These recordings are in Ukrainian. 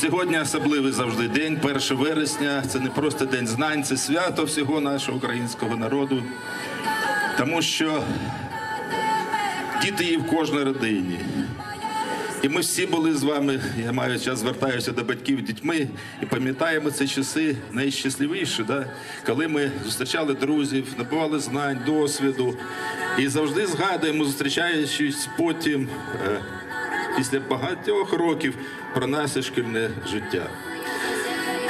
Сьогодні особливий завжди день, 1 вересня. Це не просто день знань, це свято всього нашого українського народу. Тому що діти є в кожній родині. І ми всі були з вами, я маю час звертаюся до батьків дітьми і пам'ятаємо ці часи найщасливіші, да? коли ми зустрічали друзів, набували знань, досвіду. І завжди згадуємо, зустрічаючись потім, е, після багатьох років, про наше шкільне життя.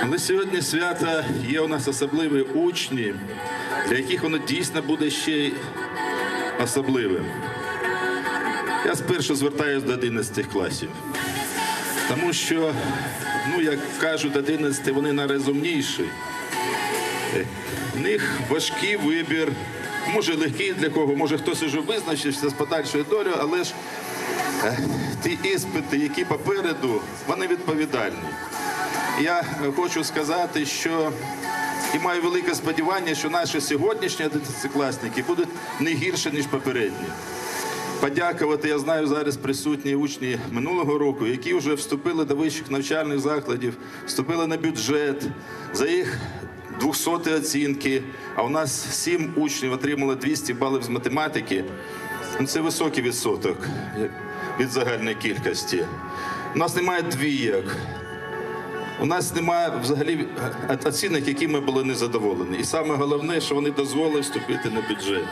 Але сьогодні свято є у нас особливі учні, для яких воно дійсно буде ще й особливим. Я спершу звертаюся до 11 класів, тому що, ну як кажуть, 11 вони найрозумніші. В них важкий вибір, може легкий для кого, може хтось уже визначився з подальшою долею, але ж е, ті іспити, які попереду, вони відповідальні. Я е, хочу сказати, що і маю велике сподівання, що наші сьогоднішні 11-класники будуть не гірше, ніж попередні подякувати. Я знаю зараз присутні учні минулого року, які вже вступили до вищих навчальних закладів, вступили на бюджет за їх 200 оцінки. А у нас 7 учнів отримали 200 балів з математики. Ну, Це високий відсоток від загальної кількості. У нас немає двійок. У нас немає взагалі оцінок, які ми були незадоволені. І саме головне, що вони дозволили вступити на бюджет.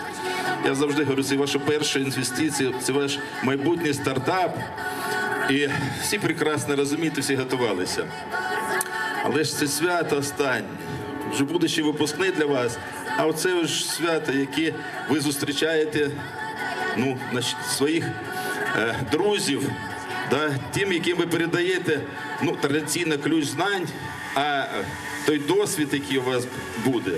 Я завжди говорю, це ваша перша інвестиція, це ваш майбутній стартап. І всі прекрасно розуміють, всі готувалися. Але ж це свято останнє. Вже будучи випускний для вас, а оце ж свято, яке ви зустрічаєте ну, своїх е, друзів, да, тим, яким ви передаєте ну, традиційно ключ знань, а е, той досвід, який у вас буде,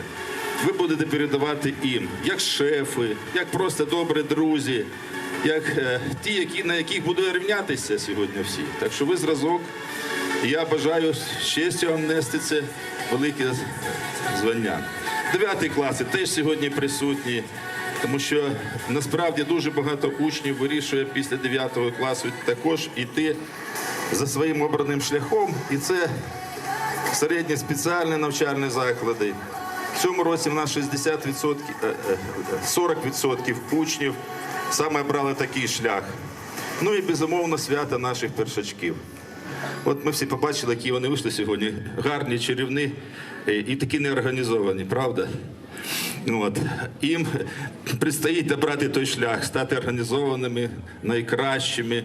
ви будете передавати їм, як шефи, як просто добрі друзі, як е, ті, які, на яких буду рівнятися сьогодні всі. Так що ви зразок. Я бажаю щастя вам нести це велике звання. Дев'ятий класи теж сьогодні присутні, тому що насправді дуже багато учнів вирішує після 9 класу також йти за своїм обраним шляхом. І це середні спеціальні навчальні заклади. В цьому році в нас 60%, е, е, 40% учнів саме обрали такий шлях. Ну і безумовно свято наших першачків. От ми всі побачили, які вони вийшли сьогодні. Гарні, чарівні і такі неорганізовані, правда? От. Їм предстоїть добрати той шлях, стати організованими, найкращими,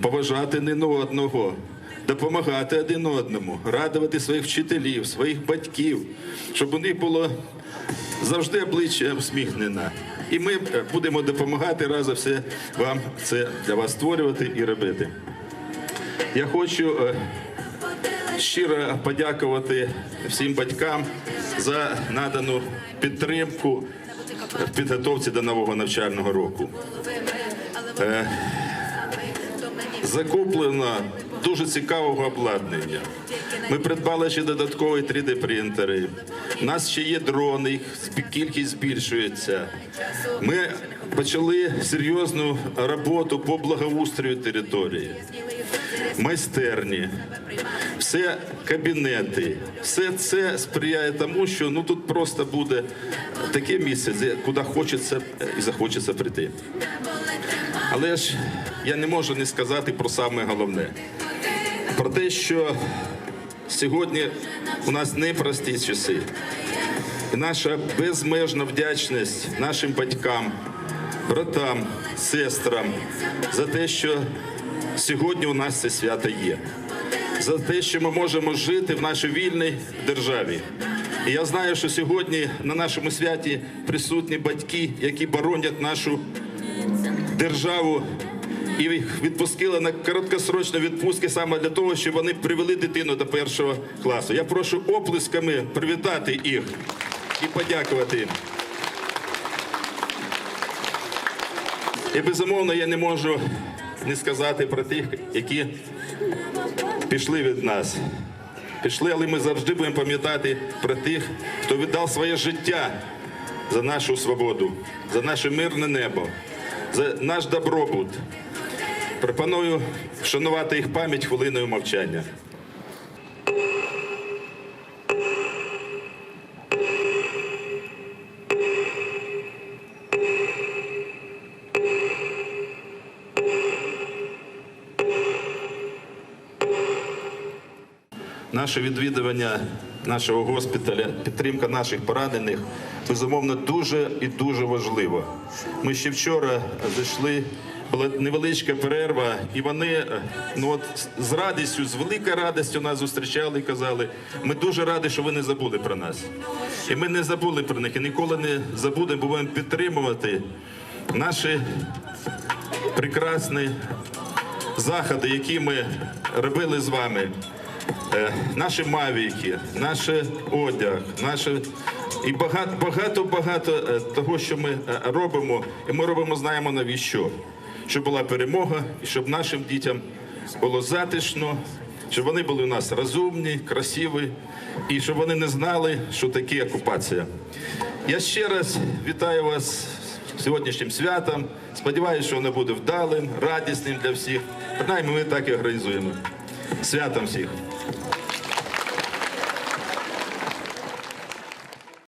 поважати не одного, допомагати один одному, радувати своїх вчителів, своїх батьків, щоб у них було завжди обличчя усміхнене. І ми будемо допомагати разом все вам це для вас створювати і робити. Я хочу е, щиро подякувати всім батькам за надану підтримку в підготовці до нового навчального року. Е, Закуплено дуже цікавого обладнання. Ми придбали ще додаткові 3D-принтери. У нас ще є дрони, їх кількість збільшується. Ми почали серйозну роботу по благоустрою території майстерні, все кабінети, все це сприяє тому, що ну тут просто буде таке місце, куди хочеться е, і захочеться прийти. Але ж я не можу не сказати про саме головне. Про те, що сьогодні у нас непрості часи. І наша безмежна вдячність нашим батькам, братам, сестрам за те, що сьогодні у нас це свято є. За те, що ми можемо жити в нашій вільній державі. І я знаю, що сьогодні на нашому святі присутні батьки, які боронять нашу державу і відпустили на короткосрочні відпустки саме для того, щоб вони привели дитину до першого класу. Я прошу оплесками привітати їх і подякувати їм. І безумовно я не можу не сказати про тих, які пішли від нас. Пішли, але ми завжди будемо пам'ятати про тих, хто віддав своє життя за нашу свободу, за наше мирне небо, за наш добробут. Пропоную вшанувати їх пам'ять хвилиною мовчання. Наше відвідування нашого госпіталя, підтримка наших поранених, безумовно, дуже і дуже важливо. Ми ще вчора зайшли, була невеличка перерва, і вони ну от з радістю, з великою радістю нас зустрічали і казали, ми дуже раді, що ви не забули про нас. І ми не забули про них і ніколи не забудемо, будемо підтримувати наші прекрасні заходи, які ми робили з вами. Е, Наші мавіки, наш одяг, наше і багато багато е, того, що ми е, робимо, і ми робимо, знаємо навіщо. Щоб була перемога, і щоб нашим дітям було затишно, щоб вони були у нас розумні, красиві, і щоб вони не знали, що таке окупація. Я ще раз вітаю вас сьогоднішнім святом. Сподіваюся, що воно буде вдалим, радісним для всіх. Принаймні, ми так і організуємо. Святом всіх! Thank you.